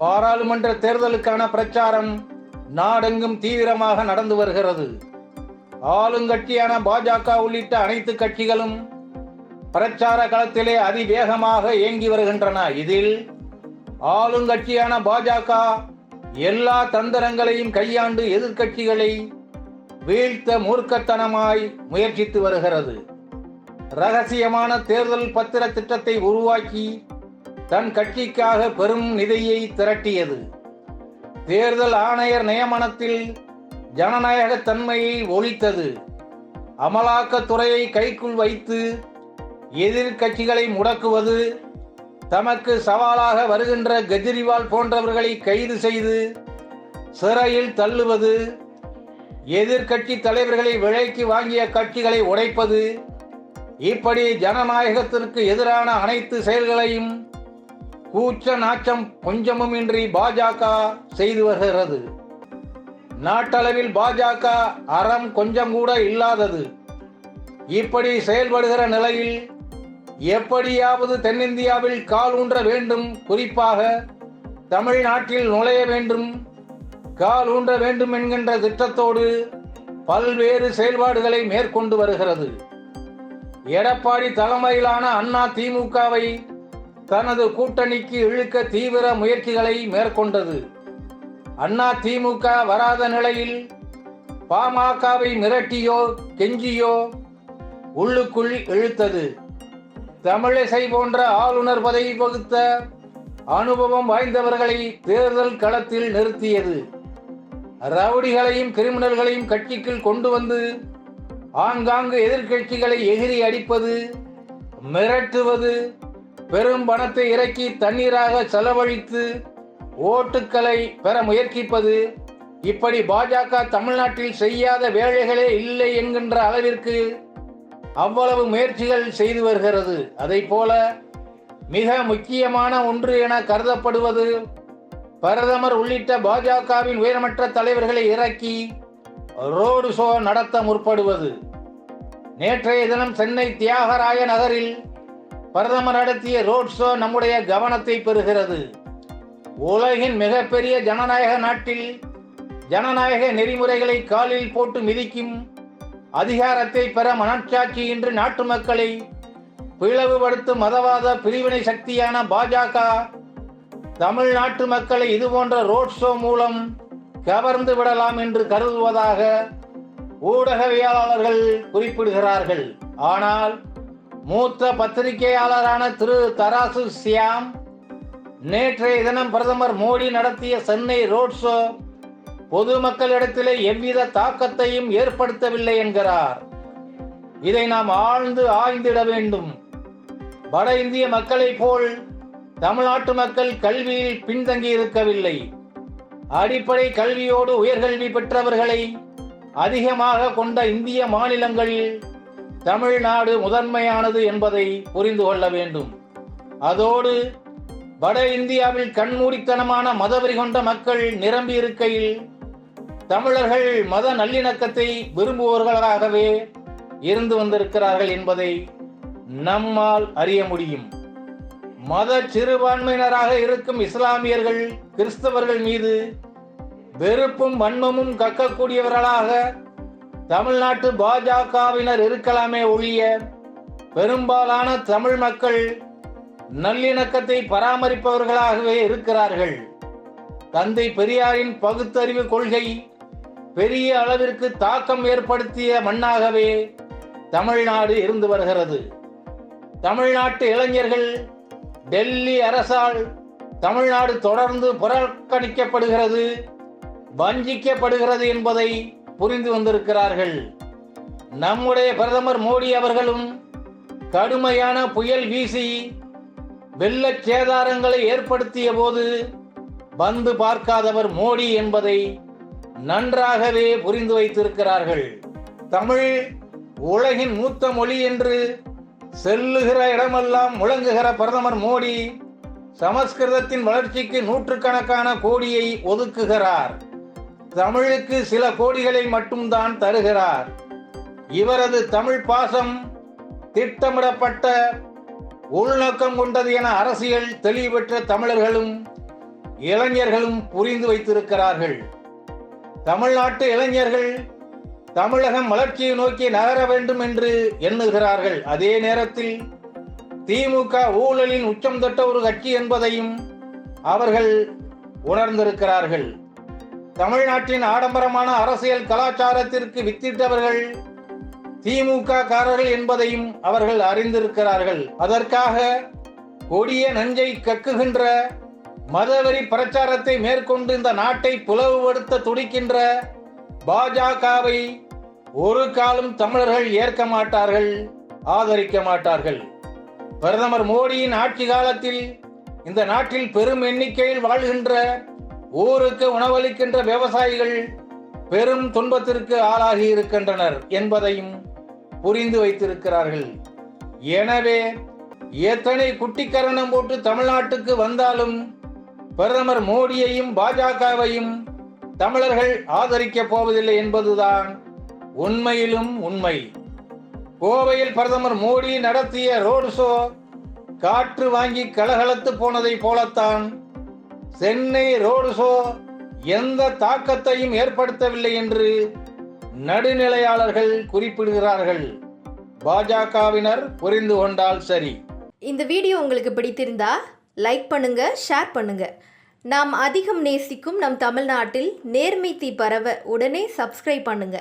பாராளுமன்ற தேர்தலுக்கான பிரச்சாரம் நாடெங்கும் தீவிரமாக நடந்து வருகிறது. ஆளுங்கட்சியான பாஜக உள்ளிட்ட அனைத்து கட்சிகளும் பிரச்சார களத்திலே அதிவேகமாக இயங்கி வருகின்றன. இதில் ஆளுங்கட்சியான பாஜக எல்லா தந்திரங்களையும் கையாண்டு எதிர்க்கட்சிகளை வீழ்த்த மூர்க்கத்தனமாய் முயற்சித்து வருகிறது. ரகசியமான தேர்தல் பத்திர திட்டத்தை உருவாக்கி தன் கட்சிக்காக பெரும் நிதியை திரட்டியது. தேர்தல் ஆணையர் நியமனத்தில் ஜனநாயக தன்மையை ஒழித்தது அமலாக்கத்துறையை கைக்குள் வைத்து எதிர்க்கட்சிகளை முடக்குவது தமக்கு சவாலாக வருகின்ற கெஜ்ரிவால் போன்றவர்களை கைது செய்து சிறையில் தள்ளுவது எதிர்க்கட்சி தலைவர்களை விலைக்கு வாங்கிய கட்சிகளை உடைப்பது இப்படி ஜனநாயகத்திற்கு எதிரான அனைத்து செயல்களையும் கூச்ச நாச்சம் கொஞ்சமும் இன்றி பாஜக செய்து வருகிறது. நாட்டளவில் பாஜக அறம் கொஞ்சம் கூட இல்லாதது. இப்படி செயல்படுகிற நிலையில் எப்படியாவது தென்னிந்தியாவில் கால் ஊன்ற வேண்டும். குறிப்பாக தமிழ்நாட்டில் நுழைய வேண்டும். கால் ஊன்ற வேண்டும் என்கின்ற திட்டத்தோடு பல்வேறு செயல்பாடுகளை மேற்கொண்டு வருகிறது. எடப்பாடி தலைமையிலான அண்ணா திமுகவை தனது கூட்டணிக்கு இழுக்க தீவிர முயற்சிகளை மேற்கொண்டது. அண்ணா திமுக வராத நிலையில் பாமகவை மிரட்டியோ கெஞ்சியோ உள்ளுக்குள் இழுத்தது. தமிழிசை போன்ற ஆளுநர் பதவி வகுத்த அனுபவம் வாய்ந்தவர்களை தேர்தல் களத்தில் நிறுத்தியது. ரவுடிகளையும் கிரிமினல்களையும் கட்சிக்குள் கொண்டு வந்து ஆங்காங்கு எதிர்க்கட்சிகளை எகிரி அடிப்பது மிரட்டுவது பெரும் பணத்தை இறக்கி தண்ணீராக செலவழித்து ஓட்டுக்களை பெற முயற்சிப்பது இப்படி பாஜக தமிழ்நாட்டில் செய்யாத வேலைகளே இல்லை என்கின்ற அளவிற்கு அவ்வளவு முயற்சிகள் செய்து வருகிறது. அதை போல மிக முக்கியமான ஒன்று என கருதப்படுவது பிரதமர் உள்ளிட்ட பாஜகவின் உயர்மட்ட தலைவர்களை இறக்கி ரோடு ஷோ நடத்த முற்படுவது. நேற்றைய தினம் சென்னை தியாகராய நகரில் பிரதமர் நடத்திய ரோட் ஷோ நம்முடைய கவனத்தை பெறுகிறது. உலகின் மிகப்பெரிய ஜனநாயக நாட்டில் ஜனநாயக நெறிமுறைகளை காலில் போட்டு மிதிக்கும் அதிகாரத்தை பெற மனச்சாட்சியின்றி நாட்டு மக்களை பிளவுபடுத்தும் மதவாத பிரிவினை சக்தியான பாஜக தமிழ்நாட்டு மக்களை இதுபோன்ற ரோட் ஷோ மூலம் கவர்ந்து விடலாம் என்று கருதுவதாக ஊடகவியலாளர்கள் குறிப்பிடுகிறார்கள். ஆனால் மூத்த பத்திரிகையாளரான திரு தராசு சியாம் நேற்றைய தினம் பிரதமர் மோடி நடத்திய சென்னை ரோட் ஷோ பொதுமக்களிடத்திலே எவ்வித தாக்கத்தையும் ஏற்படுத்தவில்லை என்கிறார். இதை நாம் ஆழ்ந்து ஆய்ந்திட வேண்டும். வட இந்திய மக்களைப் போல் தமிழ்நாட்டு மக்கள் கல்வியில் பின்தங்கி இருக்கவில்லை. அடிப்படை கல்வியோடு உயர்கல்வி பெற்றவர்களை அதிகமாக கொண்ட இந்திய மாநிலங்களில் தமிழ்நாடு முதன்மையானது என்பதை புரிந்து கொள்ள வேண்டும். அதோடு வட இந்தியாவில் கண்மூடித்தனமான மதவெறி கொண்ட மக்கள் நிரம்பி இருக்கையில் தமிழர்கள் மத நல்லிணக்கத்தை விரும்புவர்களாகவே இருந்து வந்திருக்கிறார்கள் என்பதை நம்மால் அறிய முடியும். மத சிறுபான்மையினராக இருக்கும் இஸ்லாமியர்கள் கிறிஸ்தவர்கள் மீது வெறுப்பும் வன்மமும் கக்கக்கூடியவர்களாக தமிழ்நாட்டு பாஜகவினர் இருக்கலாமே ஒழிய பெரும்பாலான தமிழ் மக்கள் நல்லிணக்கத்தை பராமரிப்பவர்களாகவே இருக்கிறார்கள். தந்தை பெரியாரின் பகுத்தறிவு கொள்கை பெரிய அளவிற்கு தாக்கம் ஏற்படுத்திய மண்ணாகவே தமிழ்நாடு இருந்து வருகிறது. தமிழ்நாட்டு இளைஞர்கள் டெல்லி அரசால் தமிழ்நாடு தொடர்ந்து புறக்கணிக்கப்படுகிறது வஞ்சிக்கப்படுகிறது என்பதை புரிந்து வந்திருக்கிறார்கள். நம்முடைய பிரதமர் மோடி அவர்களும் கடுமையான புயல் வீசி வெள்ள சேதாரங்களை ஏற்படுத்திய போது வந்து பார்க்காதவர் மோடி என்பதை நன்றாகவே புரிந்து வைத்திருக்கிறார்கள். தமிழ் உலகின் மூத்த மொழி என்று செல்லுகிற இடமெல்லாம் முழங்குகிற பிரதமர் மோடி சமஸ்கிருதத்தின் வளர்ச்சிக்கு நூற்றுக்கணக்கான கோடியை ஒதுக்குகிறார். தமிழுக்கு சில கோடிகளை மட்டும்தான் தருகிறார். இவரது தமிழ் பாசம் திட்டமிடப்பட்ட உள்நோக்கம் கொண்டது என அரசியல் தெளிவுபெற்ற தமிழர்களும் இளைஞர்களும் புரிந்து வைத்திருக்கிறார்கள். தமிழ்நாட்டு இளைஞர்கள் தமிழகம் வளர்ச்சியை நோக்கி நகர வேண்டும் என்று எண்ணுகிறார்கள். அதே நேரத்தில் திமுக ஊழலின் உச்சம் தொட்ட ஒரு கட்சி என்பதையும் அவர்கள் உணர்ந்திருக்கிறார்கள். தமிழ்நாட்டின் ஆடம்பரமான அரசியல் கலாச்சாரத்திற்கு வித்திட்டவர்கள் திமுக காரர்கள் என்பதையும் அவர்கள் அறிந்திருக்கிறார்கள். அதற்காக கொடிய நஞ்சை கக்குகின்ற மதவெறி பிரச்சாரத்தை மேற்கொண்டு இந்த நாட்டை புலவுபடுத்த துடிக்கின்ற பாஜகவை ஒரு காலம் தமிழர்கள் ஏற்க மாட்டார்கள் ஆதரிக்க மாட்டார்கள். பிரதமர் மோடியின் ஆட்சி காலத்தில் இந்த நாட்டில் பெரும் எண்ணிக்கையில் வாழ்கின்ற ஊருக்கு உணவளிக்கின்ற விவசாயிகள் பெரும் துன்பத்திற்கு ஆளாகி இருக்கின்றனர் என்பதையும் புரிந்து வைத்திருக்கிறார்கள். எனவே எத்தனை குட்டிக்கரணம் போட்டு தமிழ்நாட்டுக்கு வந்தாலும் பிரதமர் மோடியையும் பாஜகவையும் தமிழர்கள் ஆதரிக்கப் போவதில்லை என்பதுதான் உண்மையிலும் உண்மை. கோவையில் பிரதமர் மோடி நடத்திய ரோடு ஷோ காற்று வாங்கி கலகலத்து போனதை போலத்தான் சென்னை ரோடு ஷோ எந்த தாக்கத்தையும் ஏற்படுத்தவில்லை என்று நடுநிலையாளர்கள் குறிப்பிடுகிறார்கள். பாஜகவினர் புரிந்து கொண்டால் சரி. இந்த வீடியோ உங்களுக்கு பிடித்திருந்தா லைக் பண்ணுங்க ஷேர் பண்ணுங்க. நாம் அதிகம் நேசிக்கும் நம் தமிழ்நாட்டில் நேர்மை தீ பரவ உடனே சப்ஸ்கிரைப் பண்ணுங்க.